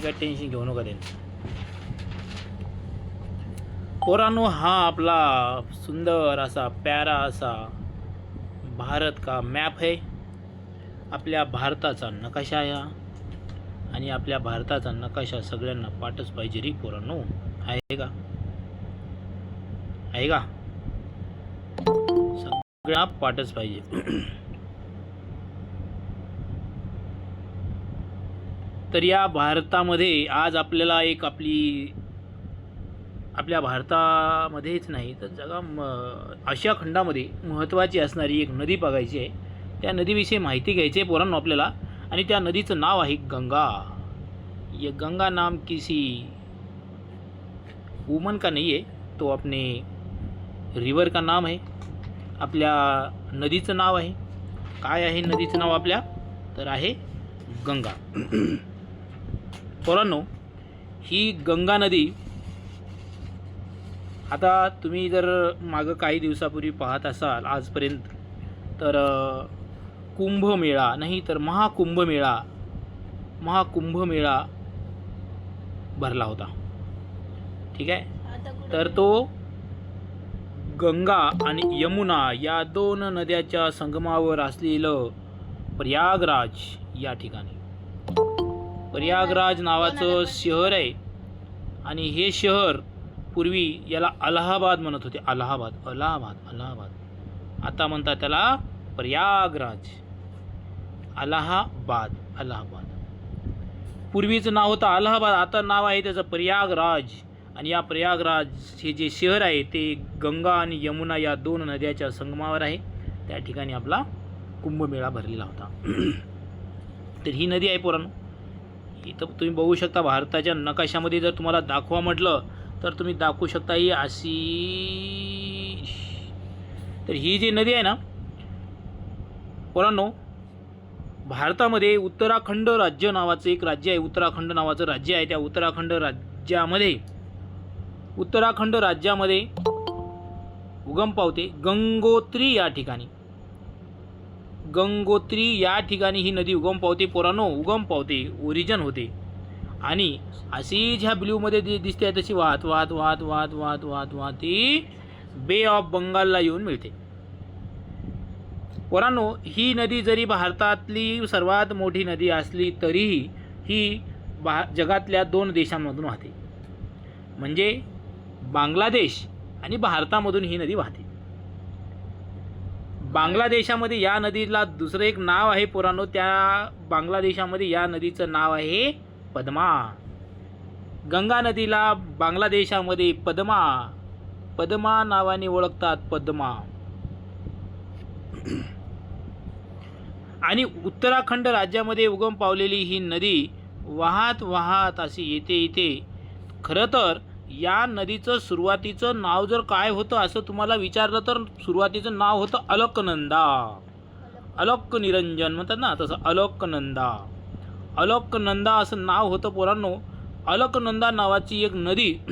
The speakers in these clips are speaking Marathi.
तुम्ही काय टेन्शन घेऊ नका त्यांचं पोरांनो हा आपला सुंदर असा प्यारा असा भारत का मॅप आहे. आपल्या भारताचा नकाशा या हा. आणि आपल्या भारताचा नकाशा सगळ्यांना पाठच पाहिजे रे पोरांनो. आहे का? आहे का? सगळा पाठच पाहिजे. तर या भारतामध्ये आज आपल्याला एक आपली आपल्या भारतामध्येच नाही तर जगा म आशिया खंडामध्ये महत्त्वाची असणारी एक नदी बघायची आहे. त्या नदीविषयी माहिती घ्यायची आहे पोरांनो आपल्याला. आणि त्या नदीचं नाव आहे गंगा. ये गंगा नाम किसी वुमन का नहीं है तो अपने रिवर का नाम आहे. आपल्या नदीचं नाव आहे. काय आहे नदीचं नाव आपल्या? तर आहे गंगा. पोरांनो ही गंगा नदी आता तुम्ही जर मागं काही दिवसापूर्वी पाहत असाल आजपर्यंत तर कुंभमेळा नाही तर महाकुंभमेळा महाकुंभमेळा भरला होता. ठीक आहे? तर तो गंगा आणि यमुना या दोन नद्याच्या संगमावर असलेलं प्रयागराज या ठिकाणी. प्रयागराज नावाचं शहर आहे. आणि हे शहर पूर्वी याला अलाहाबाद म्हणत होते. अलाहाबाद अलाहाबाद अलाहाबाद. आता म्हणतात त्याला प्रयागराज. अलाहाबाद अलाहाबाद. पूर्वीचं नाव होतं अलाहाबाद आता नाव आहे त्याचं प्रयागराज. आणि या प्रयागराज हे जे शहर आहे ते गंगा आणि यमुना या दोन नद्याच्या संगमावर आहे. त्या ठिकाणी आपला कुंभमेळा भरलेला होता. तर ही नदी आहे पोरांनो इथं तुम्ही बघू शकता भारताच्या नकाशामध्ये जर तुम्हाला दाखवा म्हटलं तर तुम्ही दाखवू शकता ही आशी तर ही जी नदी आहे ना पोरांनो भारतामध्ये उत्तराखंड राज्य नावाचं एक राज्य आहे उत्तराखंड नावाचं राज्य आहे. त्या उत्तराखंड राज्यामध्ये उत्तराखंड राज्यामध्ये उगम पावते गंगोत्री या ठिकाणी. गंगोत्री या ठिकाणी ही नदी उगम पावते. पोरानो उगम पावते. ओरिजन होते. आणि अशी ज्या ब्ल्यूमध्ये जी दिसते तशी वाहत वाहत वाहत वाहत वाहत वाहत वाहत ती बे ऑफ बंगालला येऊन मिळते. पोरांनो ही नदी जरी भारतातली सर्वात मोठी नदी असली तरीही ही भा जगातल्या दोन देशांमधून वाहते. म्हणजे बांगलादेश आणि भारतामधून ही नदी वाहते. बांगलादेशामध्ये या नदीला दुसरं एक नाव आहे पुरानो त्या बांगलादेशामध्ये या नदीचं नाव आहे पद्मा. गंगा नदीला बांगलादेशामध्ये पद्मा. पद्मा नावाने ओळखतात पद्मा. आणि उत्तराखंड राज्यामध्ये उगम पावलेली ही नदी वाहत वाहत अशी येते इथे खरं तर या नदीचं सुरुवातीचं नाव जर काय होतं असं तुम्हाला विचारलं तर सुरुवातीचं नाव होतं अलकनंदा अलोक निरंजन म्हणतात ना तसं अलोकनंदा अलोकनंदा असं नाव होतं पोरांनो. अलकनंदा नावाची एक नदी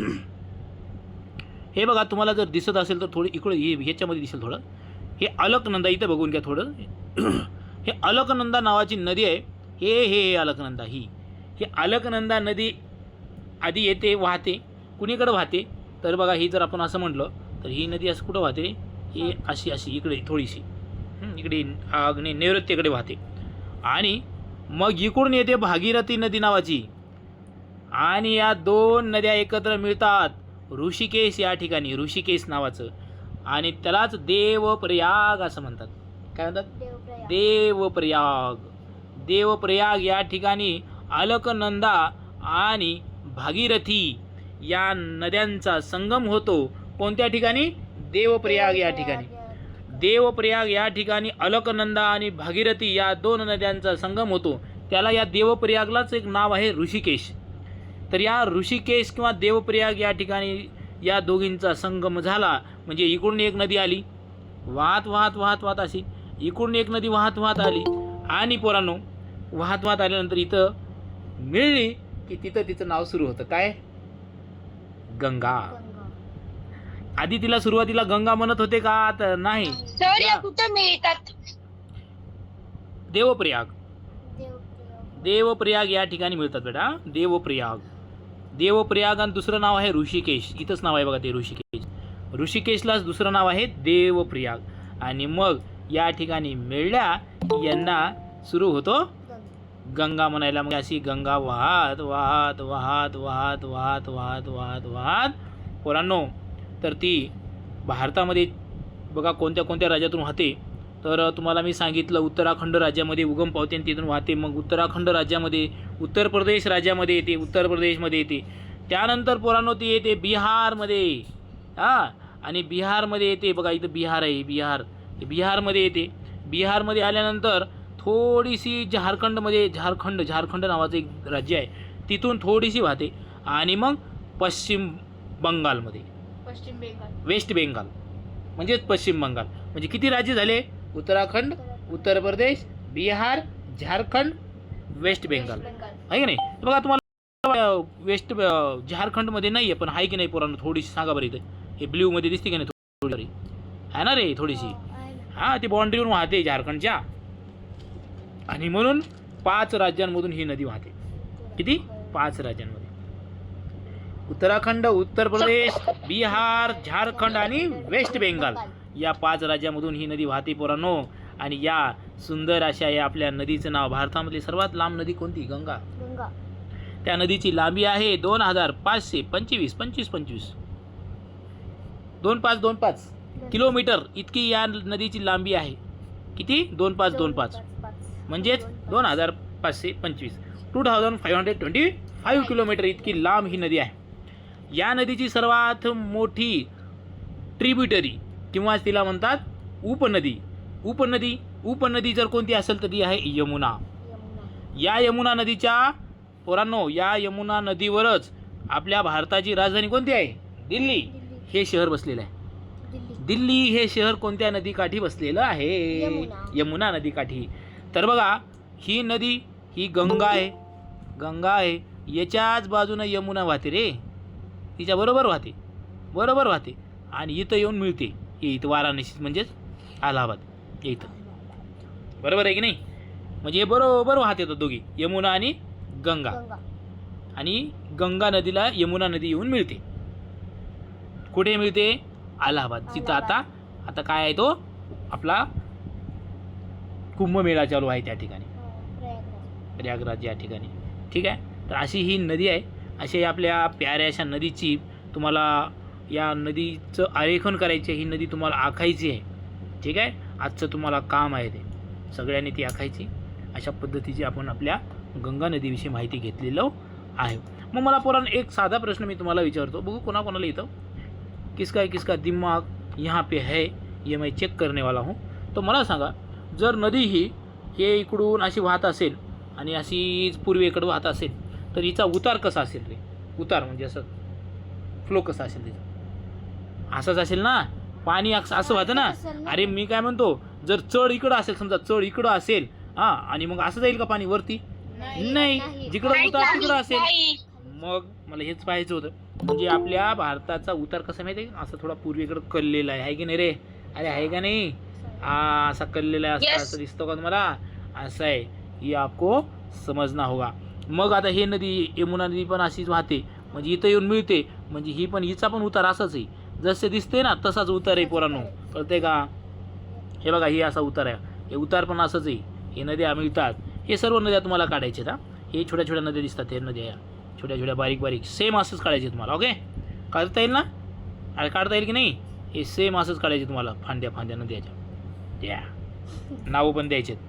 हे बघा तुम्हाला जर दिसत असेल तर थोडी इकडे हे ह्याच्यामध्ये दिसेल थोडं. हे अलकनंदा इथं बघून घ्या थोडं. हे अलकनंदा नावाची नदी आहे. हे हे हे अलकनंदा ही. ही अलकनंदा नदी आधी येते वाहते. कुणीकडं वाहते तर बघा ही जर आपण असं म्हटलं तर ही नदी असं कुठं वाहते? ही अशी अशी इकडे थोडीशी. इकडे आग्ने नैऋत्येकडे वाहते. आणि मग इकडून येते भागीरथी नदी नावाची. आणि या दोन नद्या एकत्र मिळतात. ऋषिकेश या ठिकाणी ऋषिकेश नावाचं. आणि त्यालाच देवप्रयाग असं म्हणतात. काय म्हणतात? देवप्रयाग. देवप्रयाग या ठिकाणी अलकनंदा आणि भागीरथी या नद्यांचा संगम होतो. कोणत्या ठिकाणी? देवप्रयाग या ठिकाणी. देवप्रयाग या ठिकाणी अलकनंदा आणि भागीरथी या दोन नद्यांचा संगम होतो. त्याला या देवप्रयागलाच एक नाव आहे ऋषिकेश. तर या ऋषिकेश किंवा देवप्रयाग या ठिकाणी या दोघींचा संगम झाला. म्हणजे इकडून एक नदी आली. वाहत वाहत वाहत वाहत अशी. इकडून एक नदी वाहत वाहत आली. आणि पोरांनो वाहत वाहत आल्यानंतर इथं मिळली की तिथं तिचं नाव सुरू होतं. काय? गंगा. आधी तिला सुरुवातीला गंगा म्हणत होते का तर नाही. कुठं मिळतात? देवप्रयाग. देवप्रयाग या ठिकाणी मिळतात बेटा. देवप्रयाग. देवप्रयाग आणि दुसरं नाव आहे ऋषिकेश. इथंच नाव आहे बघा ते ऋषिकेश. ऋषिकेशलाच दुसरं नाव आहे देवप्रयाग. आणि मग या ठिकाणी मिळल्या यांना सुरू होतो गंगा म्हणायला मग अशी गंगा वाहत वाहत वाहत वाहत वाहत वाहत वाहत वाहत. पोरांनो तर ती भारतामध्ये बघा कोणत्या कोणत्या राज्यातून वाहते. तर तुम्हाला मी सांगितलं उत्तराखंड राज्यामध्ये उगम पावते आणि तिथून वाहते. मग उत्तराखंड राज्यामध्ये उत्तर प्रदेश राज्यामध्ये येते उत्तर प्रदेशमध्ये येते. त्यानंतर पोरांनो ती येते बिहारमध्ये. हां आणि बिहारमध्ये येते. बघा इथं बिहार आहे बिहार. बिहारमध्ये येते. बिहारमध्ये आल्यानंतर थोडीशी झारखंडमध्ये झारखंड झारखंड नावाचं एक राज्य आहे. तिथून थोडीशी वाहते. आणि मग पश्चिम बंगालमध्ये. पश्चिम बेंगाल. वेस्ट बेंगाल. म्हणजेच पश्चिम बंगाल. म्हणजे किती राज्य झाले? Uttarakhand Uttar Pradesh Bihar Jharkhand West Bengal. आहे की नाही? बघा तुम्हाला वेस्ट झारखंडमध्ये नाही आहे पण आहे की नाही पोरांनो? थोडीशी सांगा बरं इथे. हे ब्ल्यूमध्ये दिसते की नाही? थोडी आहे ना रे थोडीशी. हां ती बाँड्रीवरून वाहते झारखंडच्या. आणि म्हणून पाच राज्यांमधून ही नदी वाहते. किती? पाच राज्यांमध्ये. उत्तराखंड उत्तर प्रदेश बिहार झारखंड आणि वेस्ट बेंगाल या पाच राज्यामधून ही नदी वाहते पोरांनो. आणि या सुंदर अशा या आपल्या नदीचं नाव भारतामधली सर्वात लांब नदी कोणती? गंगा. गंगा. त्या नदीची लांबी आहे दोन हजार पाचशे पंचवीस पंचवीस पंचवीस. दोन पाच दोन पाच. किलोमीटर इतकी या नदीची लांबी आहे. किती? दोन पाच. दोन पाच. म्हणजेच दोन हजार पाचशे पंचवीस. Two thousand five hundred twenty five kilometre इतकी लांब ही नदी आहे. या नदीची सर्वात मोठी ट्रिब्युटरी किंवा तिला म्हणतात उपनदी. उपनदी उपनदी जर कोणती असेल तर ती आहे यमुना. या यमुना नदीच्या पोरांनो या यमुना नदीवरच आपल्या भारताची राजधानी कोणती आहे? दिल्ली. हे शहर बसलेलं आहे. दिल्ली हे शहर कोणत्या नदीकाठी बसलेलं आहे? यमुना. यमुना नदीकाठी. तर बघा ही नदी ही गंगा आहे. गंगा आहे. याच्याच बाजूनं यमुना वाहते रे. तिच्या बरोबर वाहते. बरोबर वाहते. आणि इथं येऊन मिळते. हे इथं वाराणसी म्हणजेच अलाहाबाद. इथं. बरोबर आहे की नाही? म्हणजे हे बरोबर वाहते तर दोघी. यमुना आणि गंगा. आणि गंगा नदीला यमुना नदी येऊन मिळते. कुठे मिळते? अलाहाबाद. तिथं आता आता काय आहे तो? आपला कुंभमेळा चालू आहे त्या ठिकाणी. प्रयागराज. या ठिकाणी. ठीक आहे? तर अशी ही नदी आहे. अशी आपल्या प्याऱ्या अशा नदीची तुम्हाला या नदीचं आरेखन करायचे ही नदी तुम्हाला आखायची आहे. ठीक आहे? आजचं तुम्हाला काम आहे ते. सगळ्यांनी ती आखायची. अशा पद्धतीची आपण आपल्या गंगा नदीविषयी माहिती घेतलेलं आहे. मग मला पोरान एक साधा प्रश्न मी तुम्हाला विचारतो. बघू कोणाकोणाला येतं. किसका किसका दिमाग यहाँ पे है ये मैं चेक करने वाला हूँ. तो मला सांगा जर नदी ही हे इकडून अशी वाहत असेल आणि अशी पूर्वेकडे वाहत असेल तर हिचा उतार कसा असेल रे? उतार म्हणजे असं फ्लो कसा असेल तिचा असाच असेल ना? पाणी असं असं वाहतं ना? अरे मी काय म्हणतो जर चढ इकडं असेल समजा चढ इकडं असेल हां आणि मग असं जाईल का पाणी वरती? नाही जिकडं उतार तिकडं असेल. मग मला हेच पाहायचं होतं. म्हणजे आपल्या भारताचा उतार कसा माहिती आहे असं थोडा पूर्वेकडं कललेला आहे. आहे की नाही रे? अरे आहे का नाही? हा असा कललेला आहे असं असं दिसतो का तुम्हाला? असं आहे. ही आपको समजना होगा. मग आता हे नदी यमुना नदी पण अशीच वाहते. म्हणजे इथं येऊन मिळते. म्हणजे ही पण हिचा पण उतार असाच आहे. जसे दिसते ना तसाच उतार आहे पोरांनो. कळते का? हे बघा ही असा उतार आहे. हे उतार पण असंच आहे. हे नद्या मिळतात. हे सर्व नद्या तुम्हाला काढायचे आहेत हा. हे छोट्या छोट्या नद्या दिसतात हे नद्या या. छोट्या छोट्या बारीक बारीक. सेम असंच काढायचे तुम्हाला ओके काढता येईल ना? अरे काढता येईल की नाही? हे सेम असंच काढायचे तुम्हाला फांद्या फांद्या नद्याच्या. द्या. नावं पण द्यायचे आहेत